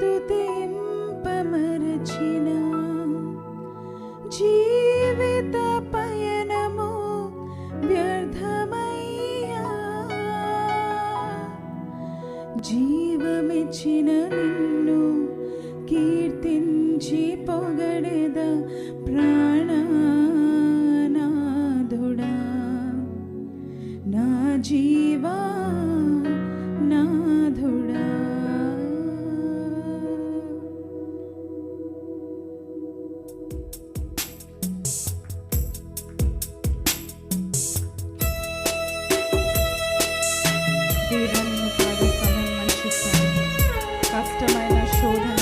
స్తుతింపమరచిన జీవిత పయనము వ్యర్థమయ్యా జీవమిచ్చిన నిన్ను కీర్తించి పొగడెద ప్రాణనాథుడా কাস্টমাইনার শোধ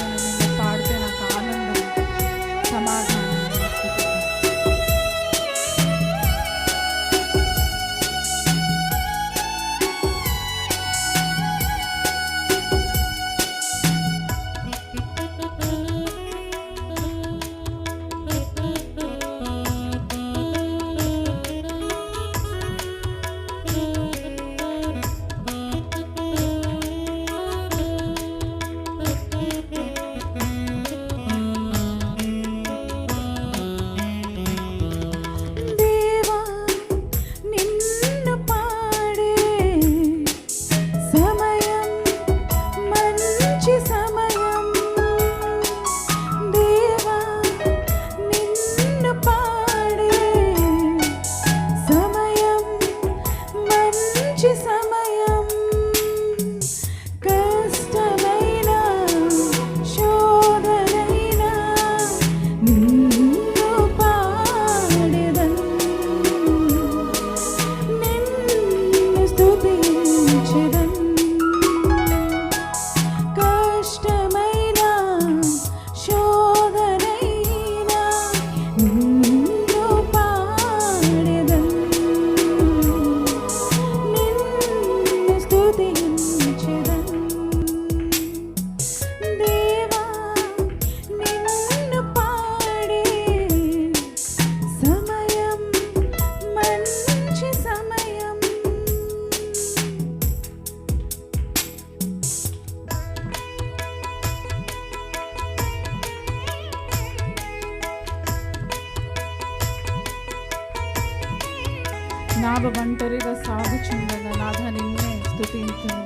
నావ ఒంటరిగా సాగుచుండగా నాథ నిన్నే స్థుతించును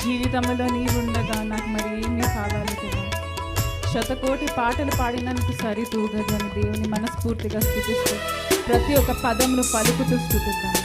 జీవితంలో నీవుండగా నాకు మరి ఏమీ కావాలి కదా శతకోటి పాటలు పాడినందుకు సరితూగదని దేవుని మనస్ఫూర్తిగా స్థుతిస్తూ ప్రతి ఒక్క పదమును పలుకుతూ స్థుతిద్దాం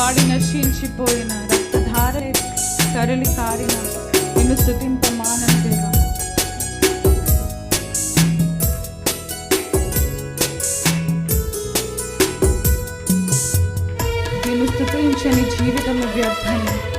పడిపోయిన రక్తధార తరలి కారిన నిన్ను స్థుతింప మానను నిన్ను స్థుతించని జీవితము వ్యర్థమే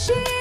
she